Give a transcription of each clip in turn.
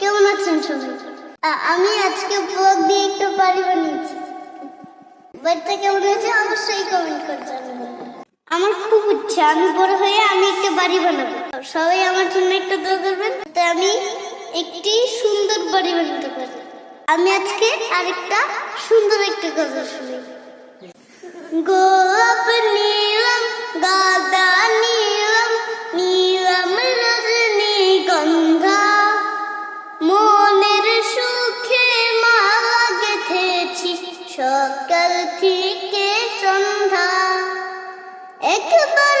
কেমন আছেন সবাই? আমি আজকে ব্লগ দিয়ে একটু বাড়ি বানিয়েছি। বাড়িটা কেমন হয়েছে অবশ্যই কমেন্ট করে আমার খুব ইচ্ছা, আমি বড় হয়ে আমি একটা বাড়ি বানাবো। সবাই আমার জন্য একটু দোয়া করবেন যাতে আমি একটি সুন্দর বাড়ি বানাতে পারি। আমি আজকে আরেকটা সুন্দর একটা গজল শুনি। গোলাপ নীলম গাদা সকাল থেকে সন্ধ্যা। একবার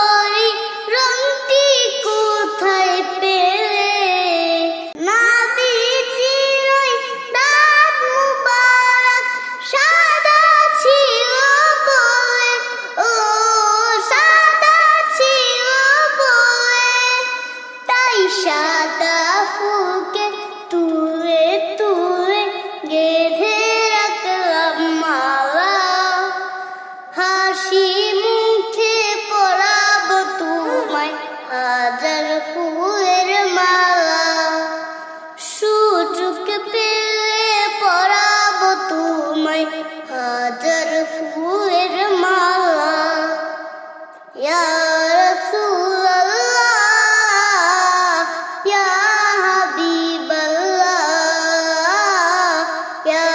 তোমায় হাজার ফুলের মালা। ইয়া রাসূলুল্লাহ ইয়া হাবিবাল্লাহ ইয়া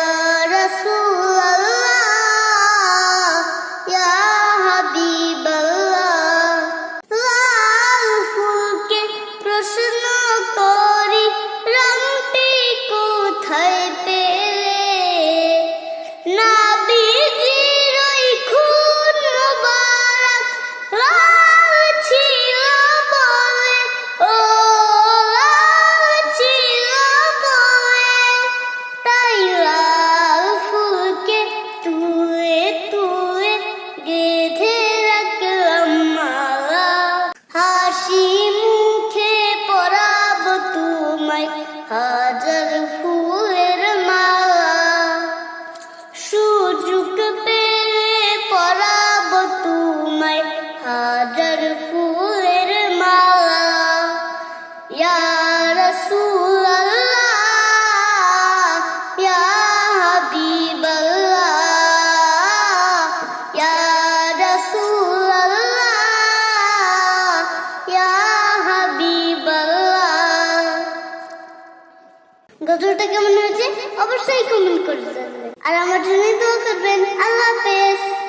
গজলটা কেমন হয়েছে? অবশ্যই কমেন্ট করে জানাবেন। আর আমার জন্য দোয়া করবেন। আল্লাহ হাফেজ।